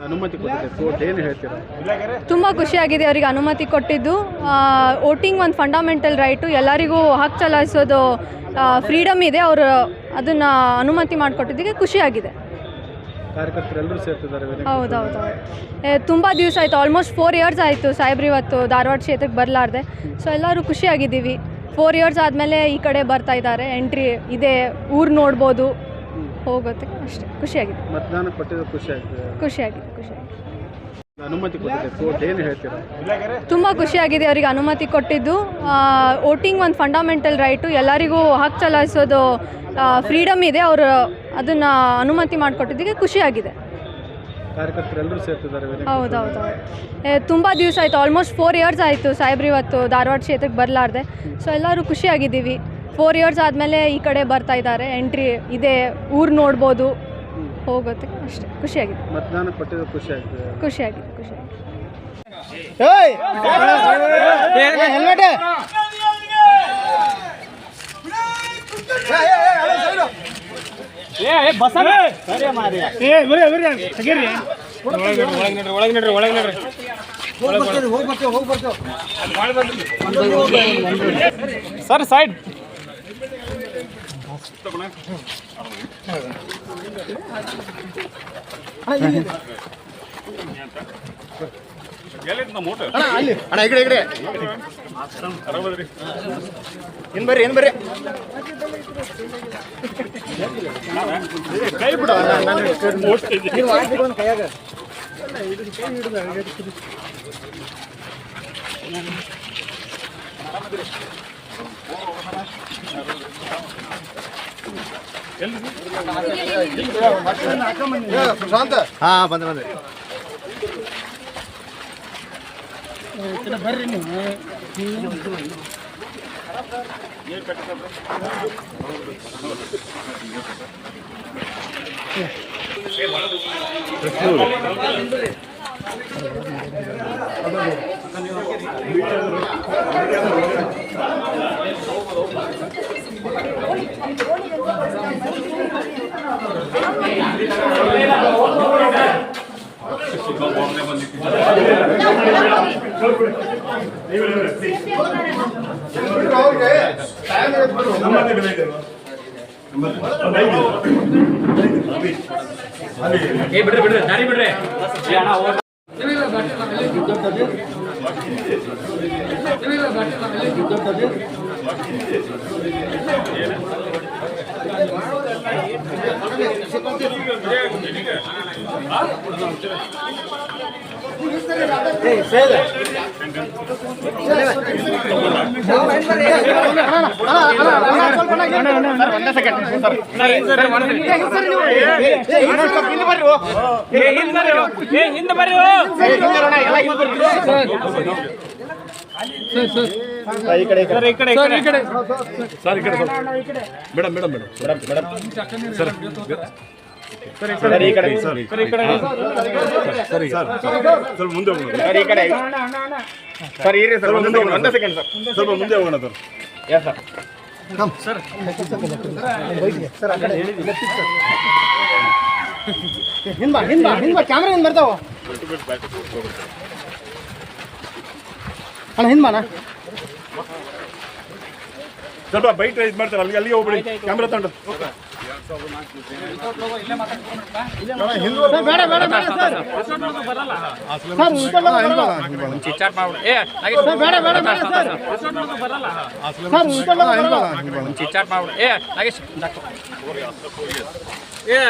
ಅನುಮತಿ ಕೊಟ್ಟಿದೆ ಕೋರ್ಟ್ ಏನು ಹೇಳ್ತೀರಾ? ತುಂಬ ಖುಷಿಯಾಗಿದೆ. ಅವರಿಗೆ ಅನುಮತಿ ಕೊಟ್ಟಿದ್ದು. ವೋಟಿಂಗ್ ಒಂದು ಫಂಡಮೆಂಟಲ್ ರೈಟು ಎಲ್ಲರಿಗೂ ಹಕ್ಕು ಚಲಾಯಿಸೋದು ಫ್ರೀಡಮ್ ಇದೆ. ಅವರು ಅದನ್ನು ಅನುಮತಿ ಮಾಡಿಕೊಟ್ಟಿದ್ದಕ್ಕೆ ಖುಷಿಯಾಗಿದೆ. ಕಾರ್ಯಕರ್ತರೆಲ್ಲರೂ ಸೇರ್ತಿದ್ದಾರೆ. ಹೌದೌದು. ತುಂಬ ದಿವಸ ಆಯಿತು. ಆಲ್ಮೋಸ್ಟ್ ಫೋರ್ ಇಯರ್ಸ್ ಆಯಿತು ಸಾಹೇಬ್ರು ಇವತ್ತು ಧಾರವಾಡ ಕ್ಷೇತ್ರಕ್ಕೆ ಬರಲಾರ್ದೆ. ಸೊ ಎಲ್ಲರೂ ಖುಷಿಯಾಗಿದ್ದೀವಿ. ಫೋರ್ ಇಯರ್ಸ್ ಆದಮೇಲೆ ಈ ಕಡೆ ಬರ್ತಾ ಇದ್ದಾರೆ. ಎಂಟ್ರಿ ಇದೆ. ಊರು ನೋಡ್ಬೋದು. ಹೋಗುತ್ತೆ ಅಷ್ಟೇ. ಖುಷಿಯಾಗಿದೆ. ಮತದಾನ ಕೊಟ್ಟಿದ್ದು ಖುಷಿ ಆಗ್ತದೆ ಖುಷಿಯಾಗಿದೆ. ಖುಷಿಯಾಗಿದೆ ಅನುಮತಿ ಕೊಟ್ಟಿದೆ ಕೋರ್ಟ್ ಏನು ಹೇಳ್ತೀರಾ? ತುಂಬ ಖುಷಿಯಾಗಿದೆ ಅವರಿಗೆ ಅನುಮತಿ ಕೊಟ್ಟಿದ್ದು. ವೋಟಿಂಗ್ ಒಂದು ಫಂಡಮೆಂಟಲ್ ರೈಟು ಎಲ್ಲರಿಗೂ ಹಕ್ಕು ಚಲಾಯಿಸೋದು ಫ್ರೀಡಮ್ ಇದೆ. ಅವರು ಅದನ್ನು ಅನುಮತಿ ಮಾಡಿಕೊಟ್ಟಿದ್ದಕ್ಕೆ ಖುಷಿಯಾಗಿದೆ. ಕಾರ್ಯಕರ್ತರೆಲ್ಲರೂ ಸೇರ್ತಿದ್ದಾರೆ ವೇದಿಕೆ. ಹೌದೌದು. ತುಂಬ ದಿವಸ ಆಯಿತು. ಆಲ್ಮೋಸ್ಟ್ ಫೋರ್ ಇಯರ್ಸ್ ಆಯಿತು ಸಾಹೇಬ್ರು ಇವತ್ತು ಧಾರವಾಡ ಕ್ಷೇತ್ರಕ್ಕೆ ಬರಲಾರ್ದೆ. ಸೊ ಎಲ್ಲರೂ ಖುಷಿಯಾಗಿದ್ದೀವಿ. ಫೋರ್ ಇಯರ್ಸ್ ಆದಮೇಲೆ ಈ ಕಡೆ ಬರ್ತಾ ಇದ್ದಾರೆ. ಎಂಟ್ರಿ ಇದೆ ಊರು ನೋಡ್ಬೋದು. ಹೋಗುತ್ತೆ ಅಷ್ಟೇ. ಖುಷಿಯಾಗಿದೆ. ಮತದಾನ ಕೊಟ್ಟಿದ್ದು ಖುಷಿ ಆಗ್ತದೆ ಖುಷಿಯಾಗಿದೆ ಖುಷಿಯಾಗಿದೆ. Sir side. ಅಣ್ಣ ಈ ಕಡೆ ಈ ಕಡೆ ಬರ್ರಿ ಇನ್ ಬರ್ರಿ ಕೈ ಬಿಡ ಕೈಯಾಗ ಹಾ ಬಂದೆ ಬಂದೆ ಹಿಂದೆ ಬರ್ರಿ ಈ ಕಡೆ ಈ ಕಡೆ ಈ ಕಡೆ ಈ ಕಡೆ ಸರ್ ಈ ಕಡೆ madam madam. Madam madam. Sir sir ಈ ಕಡೆ ಸರ್ ಸರ್ ಈ ಕಡೆ ಸರಿ ಸರ್ ಸ್ವಲ್ಪ ಮುಂದೆ ಹೋಗೋಣ ಸರ್ ಈ ಕಡೆ ಸರ್ ಇರಿ ಸರ್ ಸೆಕೆಂಡ್ ಒಂದೇ ಸೆಕೆಂಡ್ ಸರ್ ಸ್ವಲ್ಪ ಮುಂದೆ ಹೋಗೋಣ ಸರ್ ಎಸ್ ಸರ್ ಹಿಂದ್ ಬಾ ಹಿಂದ್ ಬಾ ಹಿಂದ್ ಬಾ ಕ್ಯಾಮ್ರಾ ಹಿಂದ್ ಬರ್ತಾವ ಅಣ್ಣ ಸ್ವಲ್ಪ ಬೈಟ್ ರೈಸ್ ಮಾಡ್ತಾರೆ ಅಲ್ಲಿ ಅಲ್ಲಿಗೆ ಹೋಗ್ಬಿಡಿ. ಕ್ಯಾಮ್ರಾ ತಗೊಂಡು. ಬೇಡ ಬೇಡ ಬೇಡ ಸರ್. ಸರ್ ಉಳ್ಕೊಂಡು ಬರಲ್ಲ. ಚಿಚ್ಚಾಟ್ ಮಾಡ್ಬಿಡು. ಏ ಸರ್ ಬೇಡ ಬೇಡ ಬೇಡ ಸರ್ ಸರ್ ಉಳ್ಕೊಂಡು ಬರಲ್ಲ. ಚಿಚ್ಚಾಟ್ ಮಾಡ್ಬಿಡು. ಏ ನಾಗೇಶ್ ಏ